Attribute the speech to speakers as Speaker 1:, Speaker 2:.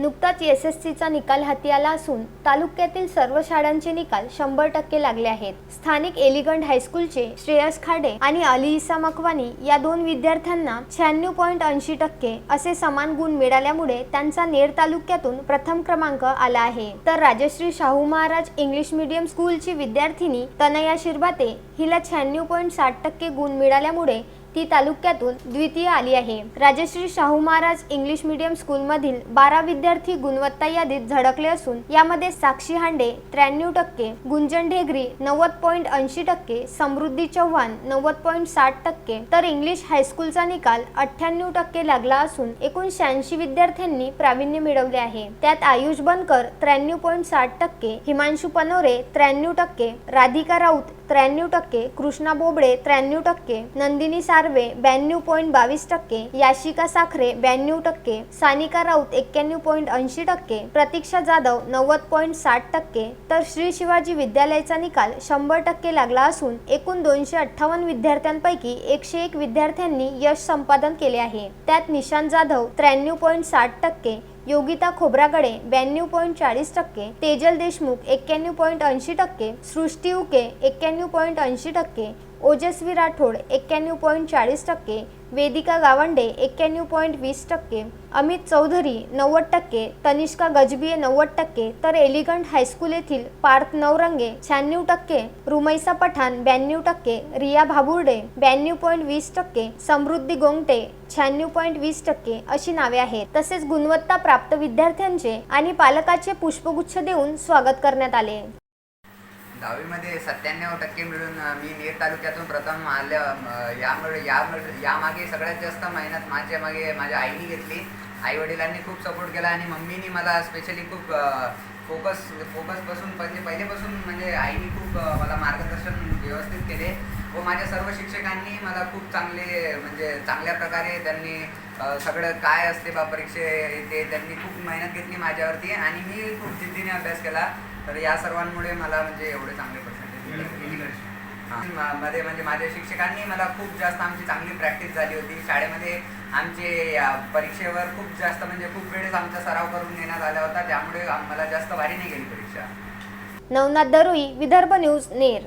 Speaker 1: नुकताच S S सीचा निकाल हाती आला असून तालुक्यातील सर्व शाळांचे निकाल शंभर टक्के लागले आहेत. स्थानिक एलिगंड हायस्कूलचे श्रेयस खाडे आणि अली इसा मकवानी या दोन विद्यार्थ्यांना शहाण्णव पॉईंट ऐंशी टक्के असे समान गुण मिळाल्यामुळे त्यांचा नेर तालुक्यातून प्रथम क्रमांक आला आहे. तर राजश्री शाहू महाराज इंग्लिश मीडियम स्कूलची विद्यार्थिनी तनया शिरभाते हिला शहाण्णव पॉईंट साठ टक्के गुण मिळाल्यामुळे ती तालुक्यातून द्वितीय आली आहे. राजश्री शाहू महाराज इंग्लिश मीडियम स्कूलमधील बारा विद्यार्थी गुणवत्ता यादीत झळकले असून यामध्ये साक्षी हांडे त्र्याण्णव टक्के गुंजन ढेगरी नव्वद पॉईंट ऐंशी टक्के समृद्धी चव्हाण नव्वद पॉईंट साठ टक्के तर इंग्लिश हायस्कूलचा निकाल अठ्ठ्याण्णव टक्के लागला असून एकूण शहाऐंशी विद्यार्थ्यांनी प्रावीण्य मिळवले आहे. त्यात आयुष बनकर त्र्याण्णव पॉईंट साठ टक्के हिमांशू पनोरे त्र्याण्णव टक्के राधिका राऊत त्र्याण्णव टक्के कृष्णा बोबडे त्र्याण्णव टक्के नंदिनी सार्वे ब्याण्णव पॉईंट बावीस टक्के याशिका साखरे ब्याण्णव टक्के सानिका राऊत एक्क्याण्णव पॉईंट ऐंशी टक्के प्रतीक्षा जाधव नव्वद पॉईंट साठ टक्के तर श्री शिवाजी विद्यालयाचा निकाल शंभर टक्के लागला असून एकूण दोनशे अठ्ठावन्न विद्यार्थ्यांपैकी एकशे एक विद्यार्थ्यांनी यश संपादन केले आहे. त्यात निशांत जाधव त्र्याण्णव पॉईंट साठ टक्के योगिता खोब्रागडे ब्याण्णव पॉईंट चाळीस टक्के तेजल देशमुख एक्क्याण्णव पॉईंट ऐंशी टक्के सृष्टी उके एक्क्याण्णव पॉईंट ऐंशी टक्के ओजस्वी राठोड एक्क्याण्णव पॉईंट चाळीस टक्के वेदिका गावंडे एक्क्याण्णव पॉईंट वीस टक्के अमित चौधरी नव्वद टक्के तनिष्का गजबिये नव्वद टक्के तर एलिगंट हायस्कूल येथील पार्थ नवरंगे शहाण्णव टक्के रुमैसा पठाण ब्याण्णव टक्के रिया भाबुर्डे ब्याण्णव पॉईंट वीस टक्के समृद्धी गोंगटे शहाण्णव पॉईंट वीस टक्के अशी नावे आहेत. तसेच गुणवत्ता प्राप्त विद्यार्थ्यांचे आणि पालकाचे पुष्पगुच्छ देऊन स्वागत करण्यात आले.
Speaker 2: दहावीमध्ये सत्त्याण्णव टक्के मिळून मी नेर तालुक्यातून प्रथम आल्या यामुळे या यामागे सगळ्यात जास्त मेहनत माझ्या मागे माझ्या आईने घेतली. आई वडिलांनी खूप सपोर्ट केला आणि मम्मीनी मला स्पेशली खूप फोकस फोकसपासून म्हणजे पहिलेपासून म्हणजे आईने खूप मला मार्गदर्शन व्यवस्थित केले व माझ्या सर्व शिक्षकांनी मला खूप चांगले म्हणजे चांगल्या प्रकारे त्यांनी सगळं काय असते बा परीक्षे ते त्यांनी खूप मेहनत घेतली माझ्यावरती आणि मी खूप जिद्दीने अभ्यास केला. तर या सर्वांमुळे मला म्हणजे एवढे चांगले पर्सेंटेज हां. मध्ये म्हणजे माझ्या शिक्षकांनी मला खूप जास्त आमची चांगली प्रॅक्टिस झाली होती. शाळेमध्ये आमचे या परीक्षेवर खूप जास्त म्हणजे खूप वेळेस आमचा सराव करून घेण्यात आला होता. त्यामुळे आम्हाला जास्त भारी नाही गेली परीक्षा.
Speaker 1: नवनाथ दरुई विदर्भ न्यूज नेर.